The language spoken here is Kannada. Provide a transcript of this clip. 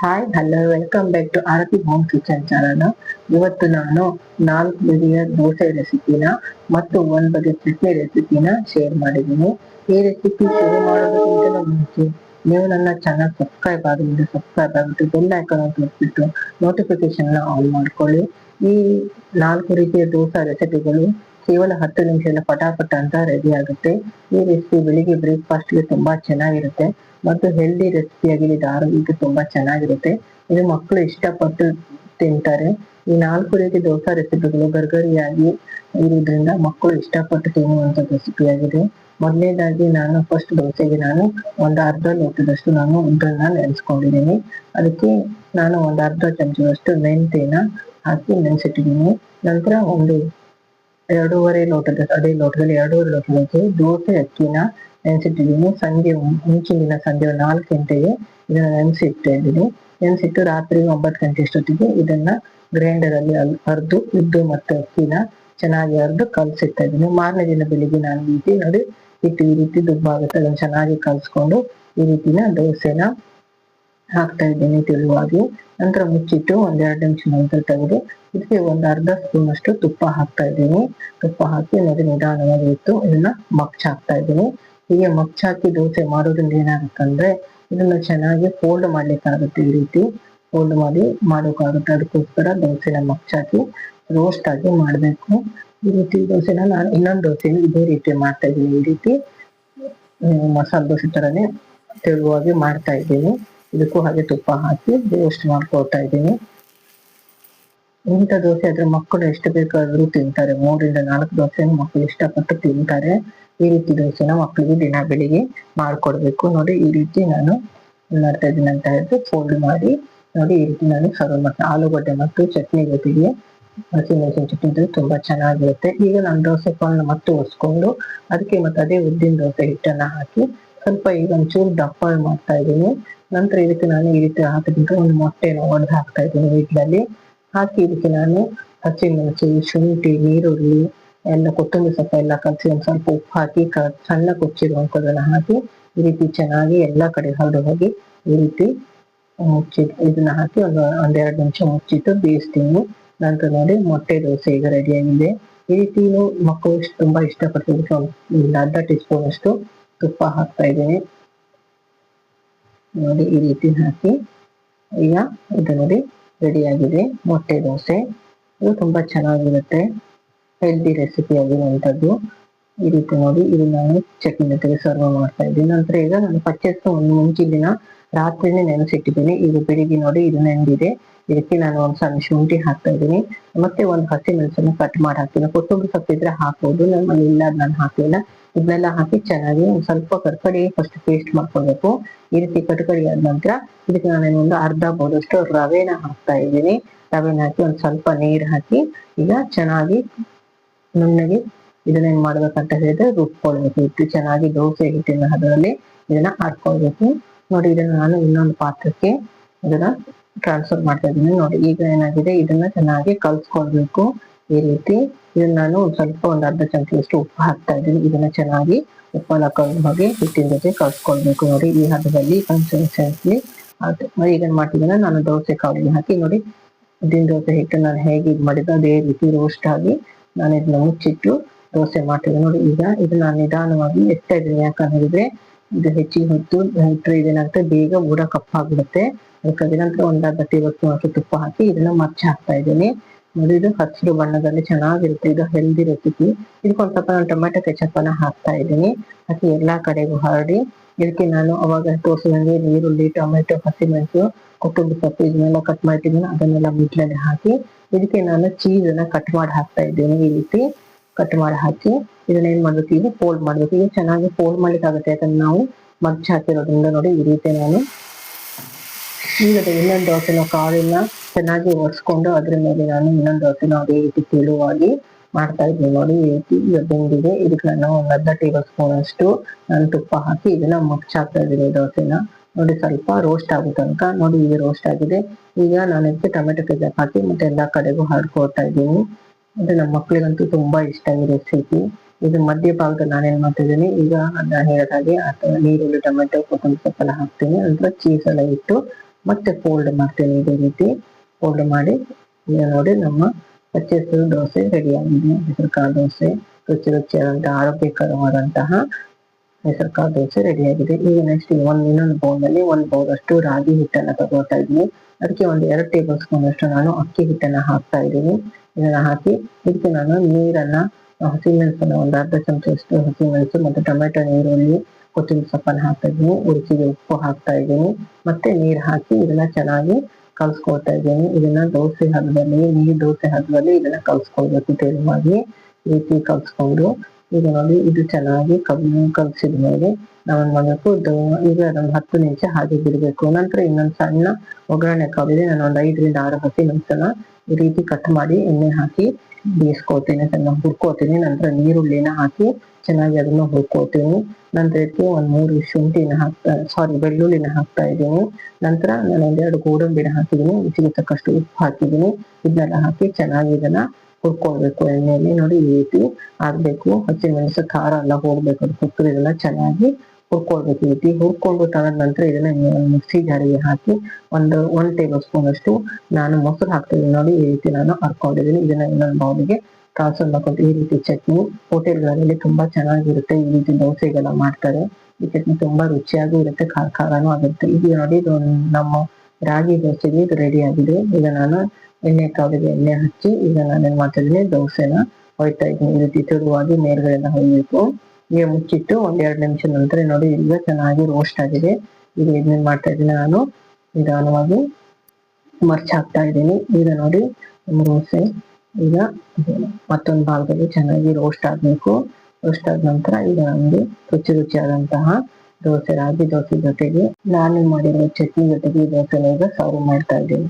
Hi hello welcome back to Aarti home kitchen channel ಇವತ್ತು ನಾನು ನಾಲ್ಕು ಬಗೆಯ ದೋಸೆ ರೆಸಿಪಿನ ಮತ್ತು ಒಂದ್ ಬಗೆ ಚಟ್ನಿ ರೆಸಿಪಿನ ಶೇರ್ ಮಾಡಿದ್ದೀನಿ. ಈ ರೆಸಿಪಿ ಶುರು ಮಾಡೋದಕ್ಕಿಂತ ಮುಂಚೆ ನೀವು ನನ್ನ ಚಾನಲ್ ಸಬ್ಸ್ಕ್ರೈಬ್ ಆಗಿದ್ರೆ ಸಬ್ಸ್ಕ್ರೈಬ್ ಆಗಿಬಿಟ್ಟು ಬೆಲ್ ಐಕಾನ್ ಅಂತ ನೋಟಿಫಿಕೇಶನ್ ಆನ್ ಮಾಡ್ಕೊಳ್ಳಿ. ಈ ನಾಲ್ಕು ರೀತಿಯ ದೋಸೆ ರೆಸಿಪಿಗಳು ಕೇವಲ ಹತ್ತು ನಿಮಿಷದಲ್ಲಿ ಪಟಾಪಟ ಅಂತ ರೆಡಿ ಆಗುತ್ತೆ. ಈ ರೆಸಿಪಿ ಬೆಳಿಗ್ಗೆ ಬ್ರೇಕ್ಫಾಸ್ಟ್ಗೆ ತುಂಬಾ ಚೆನ್ನಾಗಿರುತ್ತೆ. ಮತ್ತು ಹೆಲ್ದಿ ರೆಸಿಪಿ ಆಗಿದೆ ಇದು ಆರೋಗ್ಯಕ್ಕೆ ತುಂಬಾ ಚೆನ್ನಾಗಿರುತ್ತೆ. ಇದು ಮಕ್ಕಳು ಇಷ್ಟಪಟ್ಟು ತಿಂತಾರೆ. ಈ ನಾಲ್ಕು ರೀತಿ ದೋಸಾ ರೆಸಿಪಿಗಳು ಗರ್ಗರಿಯಾಗಿ ಇರುವುದರಿಂದ ಮಕ್ಕಳು ಇಷ್ಟಪಟ್ಟು ತಿನ್ನುವಂತ ರೆಸಿಪಿ ಆಗಿದೆ. ಮೊದಲನೇದಾಗಿ ನಾನು ಫಸ್ಟ್ ದೋಸೆಗೆ ನಾನು ಒಂದು ಅರ್ಧ ಲೋಟದಷ್ಟು ನಾನು ಉದ್ದನ್ನ ನೆನೆಸ್ಕೊಂಡಿದ್ದೀನಿ. ಅದಕ್ಕೆ ನಾನು ಒಂದು ಅರ್ಧ ಚಮಚದಷ್ಟು ಮೆಂತೆನ ಹಾಕಿ ನೆನೆಸಿಟ್ಟಿದ್ದೀನಿ. ನಂತರ ಒಂದು ಎರಡೂವರೆ ಲೋಟದ, ಅದೇ ಲೋಟದಲ್ಲಿ ಎರಡೂವರೆ ಲೋಟದಷ್ಟು ದೋಸೆ, ಅಕ್ಕಿನ ನೆನೆಸಿಟ್ಟಿದ್ದೀನಿ. ಸಂಜೆ ಮುಂಚಿನ ಸಂಜೆ ನಾಲ್ಕು ಗಂಟೆಗೆ ಇದನ್ನ ನೆನೆಸಿಡ್ತಾ ಇದ್ದೀನಿ. ನೆನೆಸಿಟ್ಟು ರಾತ್ರಿ ಒಂಬತ್ತು ಗಂಟೆ ಅಷ್ಟೊತ್ತಿಗೆ ಇದನ್ನ ಗ್ರೈಂಡರ್ ಅಲ್ಲಿ ಅರ್ದು ಉದ್ದು ಮತ್ತೆ ಅಕ್ಕಿನ ಚೆನ್ನಾಗಿ ಅರ್ದು ಕಲ್ಸಿಡ್ತಾ ಇದ್ದೀನಿ. ಮಾರನೇ ದಿನ ಬೆಳಿಗ್ಗೆ ನಾನು ರೀತಿ ನೋಡಿ ಹಿಟ್ಟು ಈ ರೀತಿ ದುಬ್ಬಾಗುತ್ತೆ ಅದನ್ನ ಚೆನ್ನಾಗಿ ಕಲ್ಸ್ಕೊಂಡು ಈ ರೀತಿನ ದೋಸೆನ ಹಾಕ್ತಾ ಇದ್ದೀನಿ ತೆಳುವಾಗಿ. ನಂತರ ಮುಚ್ಚಿಟ್ಟು ಒಂದೆರಡು ನಿಮಿಷ ನಂತರ ತೆಗೆದು, ಇದಕ್ಕೆ ಒಂದು ಅರ್ಧ ಸ್ಪೂನ್ ಅಷ್ಟು ತುಪ್ಪ ಹಾಕ್ತಾ ಇದ್ದೀನಿ. ತುಪ್ಪ ಹಾಕಿ ನೋಡಿ ನಿಧಾನವಾಗಿ ಇತ್ತು ಇದನ್ನ ಮಗ್ಚ್ ಹಾಕ್ತಾ ಇದ್ದೀನಿ. ಹೀಗೆ ಮಗ್ಚ್ ಹಾಕಿ ದೋಸೆ ಮಾಡೋದ್ರಿಂದ ಏನಾಗುತ್ತಂದ್ರೆ ಇದನ್ನ ಚೆನ್ನಾಗಿ ಫೋಲ್ಡ್ ಮಾಡ್ಲಿಕ್ಕಾಗುತ್ತೆ ಈ ರೀತಿ. ಫೋಲ್ಡ್ ಮಾಡಿ ಮಾಡೋಕ್ಕಾಗುತ್ತೆ. ಅದಕ್ಕೋಸ್ಕರ ದೋಸೆನ ಮಗ್ಚ್ ಹಾಕಿ ರೋಸ್ಟ್ ಆಗಿ ಮಾಡಬೇಕು. ಈ ರೀತಿ ದೋಸೆನ ನಾನು ಇನ್ನೊಂದು ದೋಸೆ ಇದೇ ರೀತಿ ಮಾಡ್ತಾ ಇದ್ದೀನಿ. ಈ ರೀತಿ ಮಸಾಲೆ ದೋಸೆ ತರನೇ ತೆಳುವಾಗಿ ಮಾಡ್ತಾ ಇದ್ದೀನಿ. ಇದಕ್ಕೂ ಹಾಗೆ ತುಪ್ಪ ಹಾಕಿ ರೋಸ್ಟ್ ಮಾಡ್ಕೊಳ್ತಾ ಇದ್ದೀನಿ. ಇಂಥ ದೋಸೆ ಆದ್ರೆ ಮಕ್ಕಳು ಎಷ್ಟು ಬೇಕಾದ್ರೂ ತಿಂತಾರೆ. ಮೂರಿಂದ ನಾಲ್ಕು ದೋಸೆ ಮಕ್ಕಳು ಇಷ್ಟಪಟ್ಟು ತಿಂತಾರೆ. ಈ ರೀತಿ ದೋಸೆನ ಮಕ್ಕಳಿಗೆ ದಿನ ಬೆಳಿಗ್ಗೆ ಮಾಡ್ಕೊಡ್ಬೇಕು. ನೋಡಿ, ಈ ರೀತಿ ನಾನು ಮಾಡ್ತಾ ಇದ್ದೀನಿ ಅಂತ ಹೇಳಿದ್ರೆ ಫೋಲ್ಡ್ ಮಾಡಿ, ನೋಡಿ, ಈ ರೀತಿ ನಾನು ಸರ್ವ್ ಮಾಡ್ತೀನಿ ಆಲೂಗಡ್ಡೆ ಮತ್ತು ಚಟ್ನಿ ಜೊತೆಗೆ ಹಸಿಮೆಣಸಿನ ಚಟ್ನಿ ಇದ್ರೆ ತುಂಬಾ ಚೆನ್ನಾಗಿರುತ್ತೆ. ಈಗ ನಾನು ದೋಸೆ ಕಾಳನ್ನ ಮತ್ತೆ ಒರೆಸ್ಕೊಂಡು, ಅದಕ್ಕೆ ಮತ್ತೆ ಅದೇ ಉದ್ದಿನ ದೋಸೆ ಹಿಟ್ಟನ್ನ ಹಾಕಿ ಸ್ವಲ್ಪ ಈಗ ಒಂಚೂರು ದಪ್ಪ ಮಾಡ್ತಾ ಇದ್ದೀನಿ. ನಂತರ ಇದಕ್ಕೆ ನಾನು ಈ ರೀತಿ ಹಾಕಿದ್ರೆ ಒಂದು ಮೊಟ್ಟೆ ಒಡೆದು ಹಾಕ್ತಾ ಇದ್ದೀನಿ ಇಡ್ಲಲ್ಲಿ ಹಾಕಿ ಇದಕ್ಕೆ ನಾನು ಹಸಿಮೆಣಸು, ಶುಂಠಿ, ಈರುಳ್ಳಿ, ಎಲ್ಲ ಕೊತ್ತಂಬರಿ ಸೊಪ್ಪು ಎಲ್ಲ ಕಲಸಿ ಒಂದ್ ಸ್ವಲ್ಪ ಉಪ್ಪು ಹಾಕಿ ಸಣ್ಣ ಕೊಚ್ಚಿರುವಂಥದ್ದನ್ನು ಹಾಕಿ ಈ ರೀತಿ ಚೆನ್ನಾಗಿ ಎಲ್ಲ ಕಡೆ ಹರಡು ಹೋಗಿ ಈ ರೀತಿ ಮುಚ್ಚಿ ಇದನ್ನ ಹಾಕಿ ಒಂದು ಒಂದೆರಡು ನಿಮಿಷ ಮುಚ್ಚಿಟ್ಟು ಬೇಯಿಸ್ತೀನಿ. ನಂತರ ನೋಡಿ ಮೊಟ್ಟೆ ದೋಸೆ ಈಗ ರೆಡಿ ಆಗಿದೆ. ಈ ರೀತಿ ಮಕ್ಕಳು ತುಂಬಾ ಇಷ್ಟಪಡ್ತಿದ್ದಕ್ಕೆ ಒಂದು ಅರ್ಧ ಟೀ ಸ್ಪೂನ್ ಅಷ್ಟು ತುಪ್ಪ ಹಾಕ್ತಾ ಇದ್ದೀನಿ ನೋಡಿ ಈ ರೀತಿ ಹಾಕಿ, ಈಗ ಇದು ನೋಡಿ ರೆಡಿ ಆಗಿದೆ ಮೊಟ್ಟೆ ದೋಸೆ. ಇದು ತುಂಬಾ ಚೆನ್ನಾಗಿರುತ್ತೆ. ಹೆಲ್ದಿ ರೆಸಿಪಿ ಆಗಿರುವಂಥದ್ದು. ಈ ರೀತಿ ನೋಡಿ, ಇದು ನಾನು ಚಟ್ನಿ ಜೊತೆಗೆ ಸರ್ವ್ ಮಾಡ್ತಾ ಇದ್ದೀನಿ. ನಂತರ ಈಗ ನಾನು ಪಚ್ಚೆಸ್ಸು ಒಂದು ಮುಂಚಿನ ದಿನ ರಾತ್ರಿನೇ ನೆನೆಸಿಟ್ಟಿದ್ದೀನಿ. ಈಗ ಬೆಳಿಗ್ಗೆ ನೋಡಿ, ಇದು ನೆಂದಿದೆ ಇದಕ್ಕೆ ನಾನು ಒಂದು ಸಣ್ಣ ಶುಂಠಿ ಹಾಕ್ತಾ ಇದ್ದೀನಿ. ಮತ್ತೆ ಒಂದು ಹಸಿ ಮೆಣಸನ್ನು ಕಟ್ ಮಾಡಿ ಹಾಕ್ತೀನಿ. ಕೊತ್ತಂಬರಿ ಸೊಪ್ಪು ಇದ್ರೆ ಹಾಕ್ಬೋದು. ನಮ್ಮಲ್ಲಿ ಇಲ್ಲ, ನಾನು ಹಾಕಲಿಲ್ಲ. ಇದನ್ನೆಲ್ಲ ಹಾಕಿ ಚೆನ್ನಾಗಿ ಒಂದು ಸ್ವಲ್ಪ ಕರ್ಕಡಿ ಫಸ್ಟ್ ಪೇಸ್ಟ್ ಮಾಡ್ಕೊಳ್ಬೇಕು. ಈ ರೀತಿ ಕಟ್ಕಡಿ ಆದ ನಂತರ ಇದಕ್ಕೆ ನಾನು ಒಂದು ಅರ್ಧ ಬೋದಷ್ಟು ರವೆನ ಹಾಕ್ತಾ ಇದ್ದೀನಿ. ರವೆನ ಹಾಕಿ ಒಂದು ಸ್ವಲ್ಪ ನೀರು ಹಾಕಿ ಈಗ ಚೆನ್ನಾಗಿ ನುಣ್ಣಗೆ ಇದನ್ನ ಏನ್ ಮಾಡ್ಬೇಕಂತ ಹೇಳಿದ್ರೆ ರುಬ್ಕೊಳ್ಬೇಕು. ಹಿಟ್ಟು ಚೆನ್ನಾಗಿ ದೋಸೆ ಹಿಟ್ಟಿನ ಅದರಲ್ಲಿ ಇದನ್ನ ಆಡ್ಕೊಳ್ಬೇಕು. ನೋಡಿ, ಇದನ್ನ ನಾನು ಇನ್ನೊಂದು ಪಾತ್ರಕ್ಕೆ ಇದನ್ನ ಟ್ರಾನ್ಸ್ಫರ್ ಮಾಡ್ತಾ ಇದ್ದೀನಿ. ನೋಡಿ, ಈಗ ಏನಾಗಿದೆ? ಇದನ್ನ ಚೆನ್ನಾಗಿ ಕಲ್ಸ್ಕೊಳ್ಬೇಕು. ಈ ರೀತಿ ಇದನ್ನ ನಾನು ಒಂದ್ ಸ್ವಲ್ಪ ಒಂದ್ ಅರ್ಧ ಚಮಚದಷ್ಟು ಉಪ್ಪು ಹಾಕ್ತಾ ಇದ್ದೀನಿ. ಇದನ್ನ ಚೆನ್ನಾಗಿ ಉಪ್ಪೆಲ್ಲ ಕಲ್ದು ಹಾಗೆ ಹಿಟ್ಟಿನ ಜೊತೆ ಕಲ್ಸ್ಕೊಳ್ಬೇಕು. ನೋಡಿ, ಈ ಹದದಲ್ಲಿ ಕನ್ಸಿಸ್ಟೆನ್ಸಿ ಆಯ್ತು. ಏನ್ ಮಾಡ್ತಿದ್ದೀನಿ? ನಾನು ದೋಸೆ ಕಾಳಿಗೆ ಹಾಕಿ, ನೋಡಿ ಉದ್ದಿನ ದೋಸೆ ಹಿಟ್ಟು ನಾನು ಹೇಗೆ ಇದು ಮಾಡಿದ್ದು, ಅದೇ ರೀತಿ ರೋಸ್ಟ್ ಆಗಿ ನಾನು ಇದನ್ನ ಮುಚ್ಚಿಟ್ಟು ದೋಸೆ ಮಾಡ್ತೇವೆ ನೋಡಿ, ಈಗ ಇದನ್ನ ನಿಧಾನವಾಗಿ ಎತ್ತಾ ಇದ್ದೀನಿ. ಯಾಕಂದ್ರೆ ಇದು ಹೆಚ್ಚಿಗೆ ಹೊತ್ತು ಇಟ್ಟರೆ ಇದೇನಾಗುತ್ತೆ, ಬೇಗ ಬೂಡ ಕಪ್ಪಾಗ್ಬಿಡುತ್ತೆ. ಅದಕ್ಕಾಗಿ ನಂತರ ಒಂದ್ ಅರ್ಧ ಟೇಬಲ್ ಸ್ಪೂನ್ ಅಷ್ಟು ತುಪ್ಪ ಹಾಕಿ ಇದನ್ನ ಮಚ್ಚ ಹಾಕ್ತಾ ಇದ್ದೀನಿ. ನೋಡಿ, ಇದು ಹಸಿರು ಬಣ್ಣದಲ್ಲಿ ಚೆನ್ನಾಗಿರುತ್ತೆ. ಇದು ಹೆಲ್ದಿ ರೆಸಿಪಿ ಇದಕ್ಕೊಂದು ಸ್ವಲ್ಪ ನಾನು ಟೊಮೆಟೊ ಕೆಚಪ್ ಅನ್ನ ಹಾಕ್ತಾ ಇದ್ದೀನಿ. ಹಾಕಿ ಎಲ್ಲಾ ಕಡೆಗೂ ಹರಡಿ. ಇದಕ್ಕೆ ನಾನು ಅವಾಗ ತೋರಿಸಿದಂಗೆ ನೀರುಳ್ಳಿ ಟೊಮೆಟೊ, ಹಸಿಮೆಣಸು, ಕೊತ್ತಂಬರಿ ಸೊಪ್ಪು ಇದನ್ನೆಲ್ಲ ಕಟ್ ಮಾಡಿದ್ದೀನಿ ಅದನ್ನೆಲ್ಲ ಮಿಡ್ಲಲ್ಲಿ ಹಾಕಿ, ಇದಕ್ಕೆ ನಾನು ಚೀಸ್ ಅನ್ನ ಕಟ್ ಮಾಡಿ ಹಾಕ್ತಾ ಇದ್ದೀನಿ ಈ ರೀತಿ. ಕಟ್ ಮಾಡಿ ಹಾಕಿ ಇದನ್ನ ಏನ್ ಮಾಡ್ಬೇಕು, ಈಗ ಫೋಲ್ಡ್ ಮಾಡ್ಬೇಕು. ಈಗ ಚೆನ್ನಾಗಿ ಫೋಲ್ಡ್ ಮಾಡ್ಲಿಕ್ಕೆ ಆಗುತ್ತೆ ಯಾಕಂದ್ರೆ ನಾವು ಮಗ್ಚ್ ಹಾಕಿರೋದ್ರಿಂದ ನೋಡಿ ಈ ರೀತಿ ನಾನು ಈಗ ಇನ್ನೊಂದು ದೋಸೆನ ಕಾಳಿನ ಚೆನ್ನಾಗಿ ಒರೆಸ್ಕೊಂಡು ಅದ್ರ ಮೇಲೆ ನಾನು ಇನ್ನೊಂದು ದೋಸೆನ ಅದೇ ರೀತಿ ತೆಳುವಾಗಿ ಮಾಡ್ತಾ ಇದ್ದೀನಿ. ನೋಡಿ ಈ ಬೆಂದಿದೆ. ಇದಕ್ಕೆ ನಾನು ಒಂದು ಅರ್ಧ ಟೇಬಲ್ ಸ್ಪೂನ್ ಅಷ್ಟು ನಾನು ತುಪ್ಪ ಹಾಕಿ ಇದನ್ನ ಮಗ್ಜ್ ಹಾಕ್ತಾ ಇದ್ದೀನಿ ದೋಸೆನ. ನೋಡಿ ಸ್ವಲ್ಪ ರೋಸ್ಟ್ ಆಗೋ ತನಕ. ನೋಡಿ ಈಗ ರೋಸ್ಟ್ ಆಗಿದೆ. ಈಗ ನಾನು ಇದಕ್ಕೆ ಟೊಮೆಟೊ ಕೆಚಪ್ ಹಾಕಿ ಮತ್ತೆ ಎಲ್ಲಾ ಕಡೆಗೂ ಹರ್ಕೊಡ್ತಾ ಇದ್ದೀನಿ. ಅದು ನಮ್ಮ ಮಕ್ಕಳಿಗಂತೂ ತುಂಬಾ ಇಷ್ಟ ಈ ರೆಸಿಪಿ ಇದು ಮಧ್ಯ ನಾನು ನಾನೇನ್ ಮಾಡ್ತಿದ್ದೀನಿ, ಈಗ ನಾನು ಹೇಳಿದ ಹಾಗೆ ನೀರುಳ್ಳಿ ಟೊಮೆಟೊ, ಕೊತ್ತಂಬರಿ ಸೊಪ್ಪೆಲ್ಲ ಹಾಕ್ತೀನಿ. ನಂತರ ಚೀಸ್ ಎಲ್ಲ ಇಟ್ಟು ಮತ್ತೆ ಫೋಲ್ಡ್ ಮಾಡ್ತೀನಿ ಇದೇ ರೀತಿ. ಫೋಲ್ಡ್ ಮಾಡಿ ಈಗ ನೋಡಿ ನಮ್ಮ ಪಚ್ಚೆಸರು ದೋಸೆ ರೆಡಿ ಆಗಿದೆ. ಹೆಸರುಕಾಳು ದೋಸೆ, ರುಚಿ ರುಚಿಯಾದಂತಹ ಆರೋಗ್ಯಕರವಾದಂತಹ ಹೆಸರುಕಾಳು ದೋಸೆ ರೆಡಿ ಆಗಿದೆ. ಈಗ ನೆಕ್ಸ್ಟ್ ಒಂದ್ ಇನ್ನೊಂದು ಬೌಲ್ನಲ್ಲಿ ಒಂದ್ ಬೌಲ್ ಅಷ್ಟು ರಾಗಿ ಹಿಟ್ಟನ್ನ ತಗೋತಾ ಇದ್ದೀನಿ. ಅದಕ್ಕೆ ಒಂದು ಎರಡು ಟೇಬಲ್ ಸ್ಪೂನ್ ಅಷ್ಟು ನಾನು ಅಕ್ಕಿ ಹಿಟ್ಟನ್ನ ಹಾಕ್ತಾ ಇದ್ದೀನಿ. ಇದನ್ನ ಹಾಕಿ ಇದಕ್ಕೆ ನಾನು ನೀರನ್ನ, ಹಸಿಮೆಣಸನ್ನ ಒಂದು ಅರ್ಧ ಚಮಚದಷ್ಟು ಹಸಿಮೆಣಸು ಮತ್ತೆ ಟೊಮೆಟೊ, ಈರುಳ್ಳಿ, ಕೊತ್ತಂಬರಿ ಸೊಪ್ಪನ್ನ ಹಾಕ್ತಾ ಇದ್ದೀನಿ. ರುಚಿಗೆ ಉಪ್ಪು ಹಾಕ್ತಾ ಇದ್ದೀನಿ. ಮತ್ತೆ ನೀರ್ ಹಾಕಿ ಇದನ್ನ ಚೆನ್ನಾಗಿ ಕಲ್ಸ್ಕೊಳ್ತಾ ಇದ್ದೀನಿ. ಇದನ್ನ ದೋಸೆ ಹದದಲ್ಲಿ, ನೀರ್ ದೋಸೆ ಹದದಲ್ಲಿ ಇದನ್ನ ಕಲ್ಸ್ಕೊಳ್ಬೇಕು, ತೆಳುವಾಗಿ. ರೀತಿ ಕಲ್ಸ್ಕೊಂಡು ಈಗ ನೋಡಿ ಇದು ಚೆನ್ನಾಗಿ ಕಬ್ಬು ಕಲಸಿದ ಮೇಲೆ ನಾವೇನ್ ಮಾಡ್ಬೇಕು ಈಗ ಅದೊಂದು ಹತ್ತು ನಿಮಿಷ ಹಾಗೆ ಬಿಡಬೇಕು. ನಂತರ ಇನ್ನೊಂದು ಸಣ್ಣ ಒಗ್ಗರಣೆ ಕಾವಿದೆ ನಾನು ಒಂದು ಐದರಿಂದ ಆರು ಹಸಿ ನಿಮಿಷನ ಈ ರೀತಿ ಕಟ್ ಮಾಡಿ ಎಣ್ಣೆ ಹಾಕಿ ಬೇಯಿಸ್ಕೊಳ್ತೀನಿ. ಅದನ್ನ ಹುರ್ಕೋತೀನಿ ನಂತರ ನೀರುಳ್ಳಿನ ಹಾಕಿ ಚೆನ್ನಾಗಿ ಅದನ್ನ ಹುರ್ಕೋತೀನಿ ನಂತರ ಒಂದ್ ಮೂರು ಶುಂಠಿನ ಹಾಕ್ತಾ ಸಾರಿ ಬೆಳ್ಳುಳ್ಳಿನ ಹಾಕ್ತಾ ಇದ್ದೀನಿ. ನಂತರ ನಾನು ಒಂದೆರಡು ಗೋಡಂಬಿನ ಹಾಕಿದ್ದೀನಿ. ರುಚಿಗೆ ತಕ್ಕಷ್ಟು ಉಪ್ಪು ಹಾಕಿದ್ದೀನಿ. ಇದನ್ನೆಲ್ಲ ಹಾಕಿ ಚೆನ್ನಾಗಿ ಇದನ್ನ ಹುರ್ಕೊಳ್ಬೇಕು ಎಣ್ಣೆಯಲ್ಲಿ ನೋಡಿ ಈ ರೀತಿ ಆಗ್ಬೇಕು. ಹಸಿಮೆಣಸು ಖಾರ ಎಲ್ಲ ಹೋಗ್ಬೇಕು. ಅದು ಕುಕ್ಕರ್ ಇದೆಲ್ಲ ಚೆನ್ನಾಗಿ ಹುರ್ಕೊಳ್ಬೇಕು ಈ ರೀತಿ. ಹುರ್ಕೊಂಡು ತಗೊಂಡ ನಂತರ ಇದನ್ನ ಮಿಕ್ಸಿ ಜಾರಿಗೆ ಹಾಕಿ ಒಂದು ಒನ್ ಟೇಬಲ್ ಸ್ಪೂನ್ ಅಷ್ಟು ನಾನು ಮೊಸರು ಹಾಕ್ತಿದ್ದೀನಿ. ನೋಡಿ ಈ ರೀತಿ ನಾನು ಹರ್ಕೊಂಡಿದ್ದೀನಿ. ಇದನ್ನ ಇನ್ನೊಂದು ಬೌಲಿಗೆ ಟ್ರಾನ್ಸ್ಫರ್ ಮಾಡ್ಕೊಂಡು ಈ ರೀತಿ ಚಟ್ನಿ ಹೋಟೆಲ್ಗಳಲ್ಲಿ ತುಂಬಾ ಚೆನ್ನಾಗಿರುತ್ತೆ. ಈ ರೀತಿ ದೋಸೆಗೆಲ್ಲ ಮಾಡ್ತಾರೆ. ಈ ಚಟ್ನಿ ತುಂಬಾ ರುಚಿಯಾಗೂ ಇರುತ್ತೆ. ಖಾರ ಖಾರನೂ ಆಗಿರುತ್ತೆ. ಇದು ನೋಡಿ ನಮ್ಮ ರಾಗಿ ದೋಸೆಗೆ ಇದು ರೆಡಿ ಆಗಿದೆ. ಈಗ ನಾನು ಎಣ್ಣೆ ಕಾವಿಗೆ ಎಣ್ಣೆ ಹಚ್ಚಿ, ಈಗ ನಾನು ಏನ್ ಮಾಡ್ತಾ ಇದ್ದೀನಿ ದೋಸೆನ ಹೊಯ್ತಾ ಇದ್ದೀನಿ. ಈ ರೀತಿ ತೆಳುವಾಗಿ ಮೇಲ್ಗಡೆನ ಹೊಯ್ಬೇಕು. ಈಗ ಮುಚ್ಚಿಟ್ಟು ಒಂದ್ ಎರಡು ನಿಮಿಷ ನಂತರ ನೋಡಿ, ಈಗ ಚೆನ್ನಾಗಿ ರೋಸ್ಟ್ ಆಗಿದೆ. ಈಗ ಇದನ್ನ ಮಾಡ್ತಾ ಇದ್ದೀನಿ ನಾನು, ನಿಧಾನವಾಗಿ ಮರ್ಚ್ ಹಾಕ್ತಾ ಇದ್ದೀನಿ. ಈಗ ನೋಡಿ ದೋಸೆ ಈಗ ಮತ್ತೊಂದು ಭಾಗದಲ್ಲಿ ಚೆನ್ನಾಗಿ ರೋಸ್ಟ್ ಆಗ್ಬೇಕು. ರೋಸ್ಟ್ ಆದ ನಂತರ ಈಗ ನಮ್ಗೆ ರುಚಿ ರುಚಿಯಾದಂತಹ ದೋಸೆ ರಾಗಿ ದೋಸೆ ಜೊತೆಗೆ ನಾನು ಮಾಡಿರೋ ಚಟ್ನಿ ಜೊತೆಗೆ ಈ ದೋಸೆನ ಈಗ ಸರ್ವ್ ಮಾಡ್ತಾ ಇದ್ದೀನಿ.